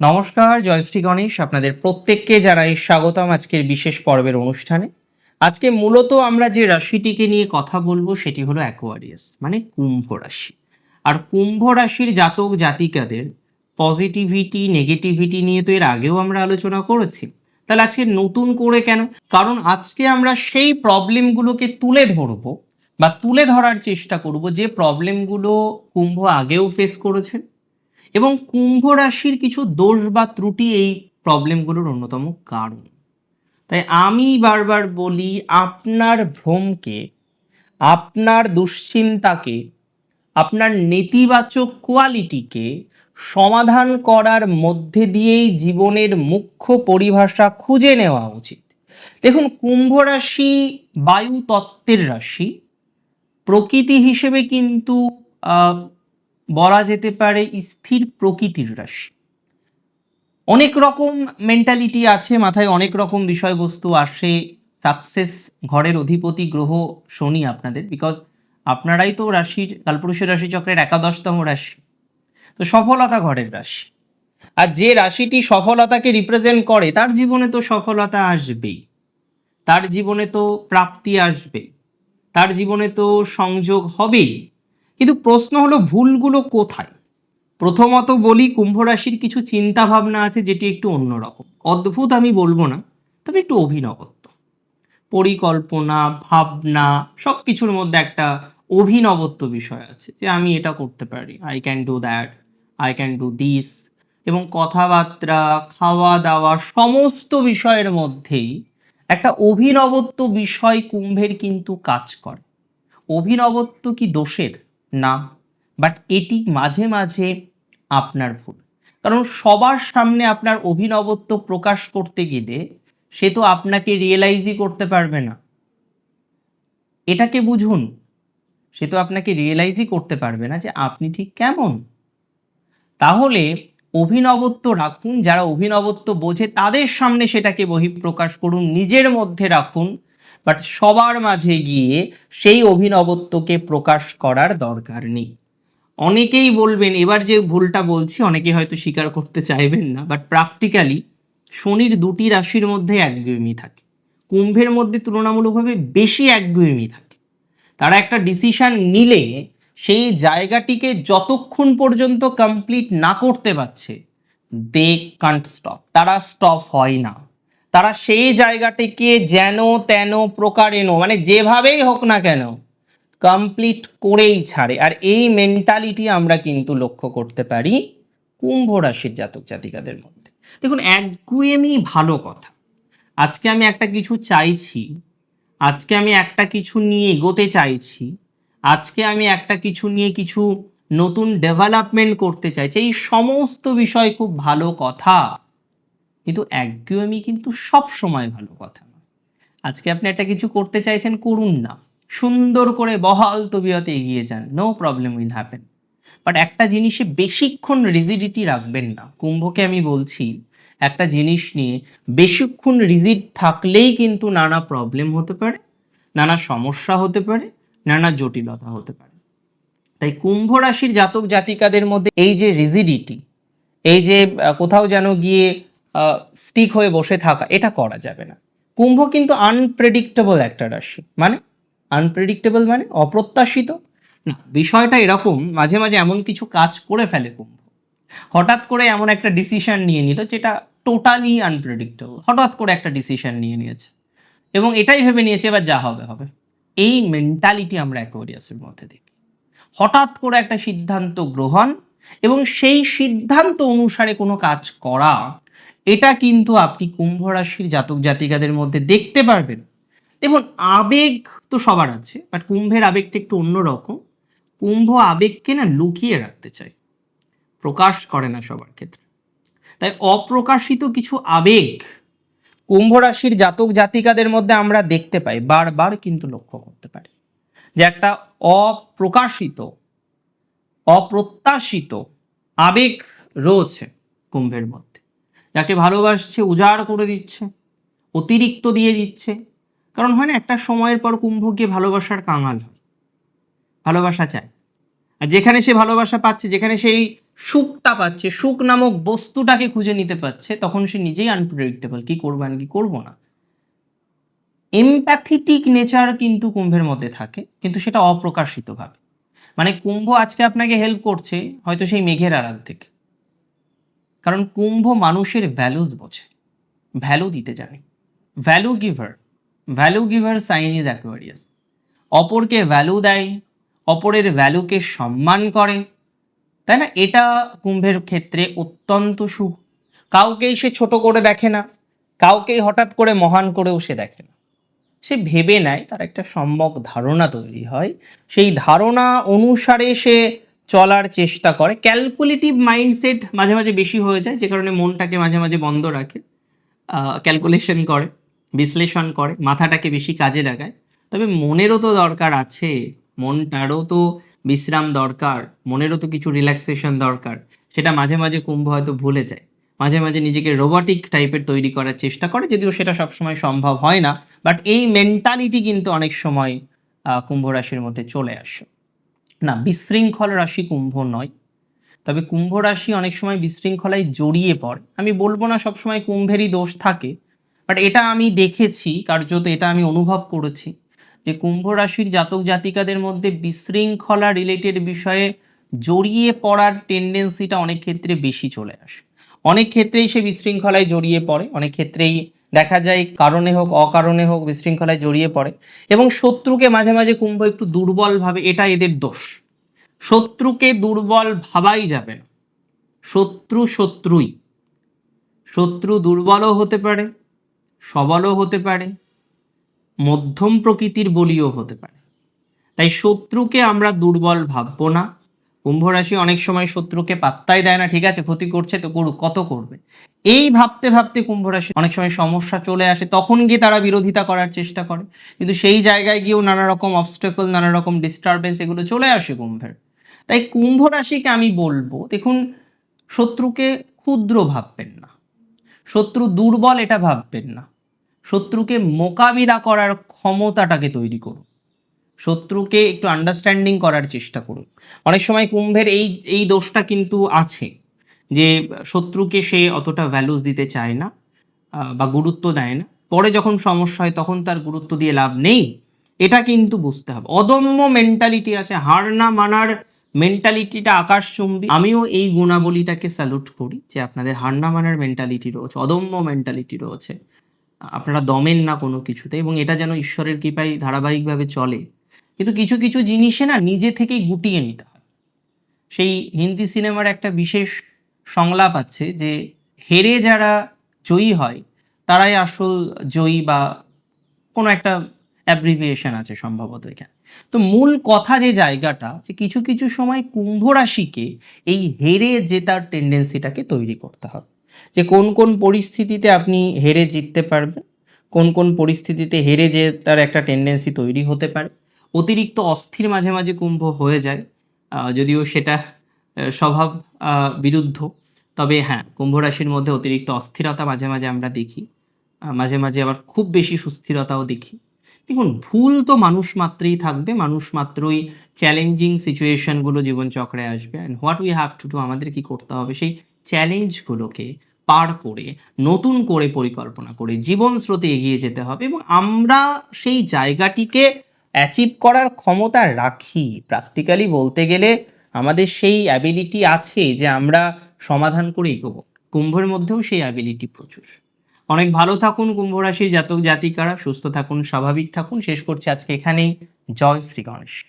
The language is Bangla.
নমস্কার জয়শ্রী গণেশ। আপনাদের প্রত্যেককে জানাই স্বাগতম আজকের বিশেষ পর্বের অনুষ্ঠানে। আজকে মূলত আমরা যে রাশিটিকে নিয়ে কথা বলব সেটি হলো অ্যাকোয়ারিয়াস মানে কুম্ভ রাশি। আর কুম্ভ রাশির জাতক জাতিকাদের পজিটিভিটি নেগেটিভিটি নিয়ে তো এর আগেও আমরা আলোচনা করেছি। তাহলে আজকে নতুন করে কেন? কারণ আজকে আমরা সেই প্রবলেমগুলোকে তুলে ধরবো বা তুলে ধরার চেষ্টা করব যে প্রবলেমগুলো কুম্ভ আগেও ফেস করেছেন। এবং কুম্ভ রাশির কিছু দোষ বা ত্রুটি এই প্রবলেমগুলোর অন্যতম কারণ। তাই আমি বারবার বলি, আপনার ভ্রমকে, আপনার দুশ্চিন্তাকে, আপনার নেতিবাচক কোয়ালিটিকে সমাধান করার মধ্যে দিয়েই জীবনের মুখ্য পরিভাষা খুঁজে নেওয়া উচিত। দেখুন, কুম্ভ রাশি বায়ু তত্ত্বের রাশি। প্রকৃতি হিসেবে কিন্তু বলা যেতে পারে স্থির প্রকৃতির রাশি। অনেক রকম মেন্টালিটি আছে, মাথায় অনেক রকম বিষয়বস্তু আসে সাকসেস ঘরের অধিপতি গ্রহ শনি আপনাদের বিকজ আপনারাই তো রাশির, কালপুরুষের রাশি চক্রের একাদশতম রাশি। তো সফলতা ঘরের রাশি। আর যে রাশিটি সফলতাকে রিপ্রেজেন্ট করে, তার জীবনে তো সফলতা আসবেই। তার জীবনে তো প্রাপ্তি আসবে। তার জীবনে তো সংযোগ হবেই। কিন্তু প্রশ্ন হলো ভুলগুলো কোথায়? প্রথমত বলি কুম্ভ রাশির কিছু চিন্তা ভাবনা আছে যেটি একটু অন্যরকম। অদ্ভুত আমি বলব না, তবে একটু অভিনবত্ব। পরিকল্পনা, ভাবনা সব কিছুর মধ্যে একটা অভিনবত্ব বিষয় আছে যে আমি এটা করতে পারি। I can do that I can do this এবং কথাবার্তা খাওয়া দাওয়া সমস্ত বিষয়ের মধ্যেই একটা অভিনবত্ব বিষয় কুম্ভের কিন্তু কাজ করে। অভিনবত্ব কি দোষের? না বাট এটি মাঝে মাঝে আপনার ভুল। কারণ সবার সামনে আপনার অভিনবত্ব প্রকাশ করতে গেলে সে তো আপনাকে রিয়েলাইজই করতে পারবে না। এটাকে বুঝুন, সে তো আপনাকে রিয়েলাইজই করতে পারবে না যে আপনি ঠিক কেমন। তাহলে অভিনবত্ব রাখুন, যারা অভিনবত্ব বোঝে তাদের সামনে সেটাকে বহিঃপ্রকাশ করুন, নিজের মধ্যে রাখুন বাট সবার মাঝে গিয়ে সেই অভিনবত্বকে প্রকাশ করার দরকার নেই। অনেকেই বলবেন, এবার যে ভুলটা বলছি অনেকে হয়তো স্বীকার করতে চাইবেন না বাট প্র্যাকটিক্যালি শনির দুটি রাশির মধ্যে একগুয়েমি থাকে। কুম্ভের মধ্যে তুলনামূলকভাবে বেশি একগুয়েমি থাকে। তারা একটা ডিসিশান নিলে সেই জায়গাটিকে যতক্ষণ পর্যন্ত কমপ্লিট না করতে পারছে দে কান্ট স্টপ তারা স্টপ হয় না। তারা সেই জায়গাটিকে যেন তেন প্রকারেণ মানে যেভাবেই হোক না কেন কমপ্লিট করেই ছাড়ে। আর এই মেন্টালিটি আমরা কিন্তু লক্ষ্য করতে পারি কুম্ভ রাশির জাতক জাতিকাদের মধ্যে। দেখুন একগুয়েমি ভালো কথা। আজকে আমি একটা কিছু চাইছি, আজকে আমি একটা কিছু নিয়ে এগোতে চাইছি, আজকে আমি একটা কিছু নিয়ে কিছু নতুন ডেভেলপমেন্ট করতে চাইছি, এই সমস্ত বিষয় খুব ভালো কথা। কিন্তু একগুয়েমি কিন্তু সব সময় ভালো কথা নয়। আজকে আপনি একটা কিছু করতে চাইছেন, করুন না। সুন্দর করে বহাল তবিয়তে এগিয়ে যান no problem will happen but একটা জিনিসে বেশিক্ষণ রিজিডিটি রাখবেন না। কুম্ভকে আমি বলছি, একটা জিনিস নিয়ে বেশিক্ষণ রিজিড থাকলেই কিন্তু নানা প্রবলেম হতে পারে, নানা সমস্যা হতে পারে, নানা জটিলতা হতে পারে। তাই কুম্ভ রাশির জাতক জাতিকাদের মধ্যে এই যে রিজিডিটি এই যে কোথাও যেন গিয়ে স্টিক হয়ে বসে থাকা, এটা করা যাবে না। কুম্ভ কিন্তু আনপ্রেডিক্টেবল একটা রাশি। মানে? আনপ্রেডিক্টেবল মানে অপ্রত্যাশিত? না, বিষয়টা এরকম, মাঝে মাঝে এমন কিছু কাজ করে ফেলে কুম্ভ। হঠাৎ করে এমন একটা ডিসিশন নিয়ে নিল যেটা টোটালি আনপ্রেডিক্টেবল হঠাৎ করে একটা ডিসিশন নিয়ে নিয়েছে। এবং এটাই ভেবে নিয়েছে, এবার যা হবে হবে। এই মেন্টালিটি আমরা অ্যাকোয়ারিয়াসের মধ্যে দেখি। হঠাৎ করে একটা সিদ্ধান্ত গ্রহণ এবং সেই সিদ্ধান্ত অনুসারে কোনো কাজ করা এটা কিন্তু আপনি কুম্ভ রাশির জাতক জাতিকাদের মধ্যে দেখতে পারবেন। দেখুন, আবেগ তো সবার আছে বাট কুম্ভের আবেগটা একটু অন্যরকম। কুম্ভ আবেগকে না লুকিয়ে রাখতে চায়। প্রকাশ করে না সবার ক্ষেত্রে। তাই অপ্রকাশিত কিছু আবেগ কুম্ভ রাশির জাতক জাতিকাদের মধ্যে আমরা দেখতে পাই, বারবার কিন্তু লক্ষ্য করতে পারি। যে একটা অপ্রকাশিত, অপ্রত্যাশিত আবেগ রয়েছে কুম্ভের মধ্যে। যাকে ভালোবাসছে উজাড় করে দিচ্ছে, অতিরিক্ত দিয়ে দিচ্ছে। কারণ হয় না, একটা সময়ের পর কুম্ভ গিয়ে ভালোবাসার কাঙাল ভালোবাসা চায়। আর যেখানে সে ভালোবাসা পাচ্ছে, যেখানে সেই সুখটা পাচ্ছে, সুখ নামক বস্তুটাকে খুঁজে নিতে পারছে, তখন সে নিজেই আনপ্রেডিক্টেবল কি করব আর কি করব না? এমপ্যাথেটিক নেচার কিন্তু কুম্ভের মধ্যে থাকে, কিন্তু সেটা অপ্রকাশিতভাবে। মানে কুম্ভ আজকে আপনাকে হেল্প করছে, হয়তো সেই মেঘের আড়াল থেকে। কারণ কুম্ভ মানুষের ভ্যালুজ বোঝে। ভ্যালু দিতে জানে। Value giver value giver sign is Aquarius অপরকে ভ্যালু দেয়, অপরের ভ্যালুকে সম্মান করে। তাই না? এটা কুম্ভের ক্ষেত্রে অত্যন্ত সুখ। কাউকেই সে ছোট করে দেখে না। কাউকেই হঠাৎ করে মহান করেও সে দেখে না। সে ভেবে নেয়, তার একটা সম্যক ধারণা তৈরি হয়। সেই ধারণা অনুসারে সে চলার চেষ্টা করে। ক্যালকুলেটিভ মাইন্ডসেট মাঝে মাঝে বেশি হয়ে যায়, যে কারণে মনটাকে মাঝে মাঝে বন্ধ রাখে ক্যালকুলেশন করে, বিশ্লেষণ করে, মাথাটাকে বেশি কাজে লাগায়। তবে মনেরও তো দরকার আছে, মনটারও তো বিশ্রাম দরকার, মনেরও তো কিছু রিল্যাক্সেশন দরকার, সেটা মাঝে মাঝে কুম্ভ হয়তো ভুলে যায়। মাঝে মাঝে নিজেকে রোবটিক টাইপের তৈরি করার চেষ্টা করে, যদিও সেটা সবসময় সম্ভব হয় না বাট এই মেন্টালিটি কিন্তু অনেক সময় কুম্ভ রাশির মধ্যে চলে আসে। না, বিশৃঙ্খল রাশি কুম্ভ নয়। তবে কুম্ভ রাশি অনেক সময় বিশৃঙ্খলায় জড়িয়ে পড়ে। আমি বলব না সবসময় কুম্ভেরই দোষ থাকে বাট এটা আমি দেখেছি, কার্যত এটা আমি অনুভব করেছি, যে কুম্ভ রাশির জাতক জাতিকাদের মধ্যে বিশৃঙ্খলা রিলেটেড বিষয়ে জড়িয়ে পড়ার টেন্ডেন্সিটা অনেক ক্ষেত্রে বেশি চলে আসে। অনেক ক্ষেত্রেই সে বিশৃঙ্খলায় জড়িয়ে পড়ে, অনেক ক্ষেত্রেই দেখা যায় কারণে হোক, অকারণে হোক, বিশৃঙ্খলায় জড়িয়ে পড়ে এবং শত্রুকে মাঝে মাঝে কুম্ভ একটু দুর্বল ভাবে এটা এদের দোষ। শত্রুকে দুর্বল ভাবাই যাবে না। শত্রু শত্রুই। শত্রু দুর্বলও হতে পারে, সবলও হতে পারে, মধ্যম প্রকৃতির বলিও হতে পারে। তাই শত্রুকে আমরা দুর্বল ভাববো না। কুম্ভ রাশি অনেক সময় শত্রুকে পাত্তাই দেয় না, ঠিক আছে, ক্ষতি করছে তো করুক, কত করবে? এই ভাবতে ভাবতে কুম্ভ রাশি অনেক সময় সমস্যা চলে আসে, তখন গিয়ে তারা বিরোধিতা করার চেষ্টা করে। কিন্তু সেই জায়গায় গিয়েও নানা রকম অবস্টেকল নানা রকম ডিস্টারবেন্স এগুলো চলে আসে কুম্ভের। তাই কুম্ভ রাশিকে আমি বলব, দেখুন, শত্রুকে ক্ষুদ্র ভাববেন না। শত্রু দুর্বল এটা ভাববেন না। শত্রুকে মোকাবিলা করার ক্ষমতাটাকে তৈরি করুন। শত্রুকে একটু আন্ডারস্ট্যান্ডিং করার চেষ্টা করুন। অনেক সময় কুম্ভের এই এই দোষটা কিন্তু আছে, যে শত্রুকে সে অতটা ভ্যালুস দিতে চায় না বা গুরুত্ব দেয় না। পরে যখন সমস্যা হয়, তখন তার গুরুত্ব দিয়ে লাভ নেই। এটা কিন্তু বুঝতে হবে। অদম্য মেন্টালিটি আছে। হার না মানার মেন্টালিটিটা আকাশচুম্বী। আমিও এই গুণাবলীটাকে স্যালুট করি, যে আপনাদের হার না মানার মেন্টালিটি রয়েছে, অদম্য মেন্টালিটি রয়েছে। আপনারা দমেন না কোনো কিছুতে, এবং এটা যেন ঈশ্বরের কৃপায় ধারাবাহিকভাবে চলে। কিন্তু কিছু কিছু জিনিসে না নিজে থেকেই গুটিয়ে নিতে হয়। সেই হিন্দি সিনেমার একটা বিশেষ সংলাপ আছে যে, হেরে যারা জয়ী হয়, তারাই আসল জয়ী বা কোনো একটা অ্যাব্রিভিয়েশন আছে সম্ভবত এখানে। তো মূল কথা যে জায়গাটা, যে কিছু কিছু সময় কুম্ভ রাশিকে এই হেরে জেতার টেন্ডেন্সিটাকে তৈরি করতে হবে। যে কোন কোন পরিস্থিতিতে আপনি হেরে জিততে পারবেন, কোন কোন পরিস্থিতিতে হেরে জেতার একটা টেন্ডেন্সি তৈরি হতে পারে অতিরিক্ত অস্থির মাঝে মাঝে কুম্ভ হয়ে যায় যদিও সেটা স্বভাব বিরুদ্ধ। তবে হ্যাঁ কুম্ভ রাশির মধ্যে অতিরিক্ত অস্থিরতা মাঝে মাঝে আমরা দেখি মাঝে মাঝে আবার খুব বেশি সুস্থিরতাও দেখি। দেখুন, ভুল তো মানুষ মাত্রই থাকবে, মানুষ মাত্রই চ্যালেঞ্জিং সিচুয়েশনগুলো জীবনচক্রে আসবে। And what we have to do আমাদের কি করতে হবে? সেই চ্যালেঞ্জগুলোকে পার করে, নতুন করে পরিকল্পনা করে জীবন স্রোতে এগিয়ে যেতে হবে এবং আমরা সেই জায়গাটিকে অ্যাচিভ করার ক্ষমতা রাখি। প্র্যাকটিক্যালি বলতে গেলে আমাদের সেই অ্যাবিলিটি আছে যে আমরা সমাধান করে এগোবো। কুম্ভের মধ্যেও সেই অ্যাবিলিটি প্রচুর। অনেক ভালো থাকুন কুম্ভ রাশির জাতক জাতিকারা সুস্থ থাকুন, স্বাভাবিক থাকুন। শেষ করছি আজকে এখানেই। জয় শ্রী গণেশ।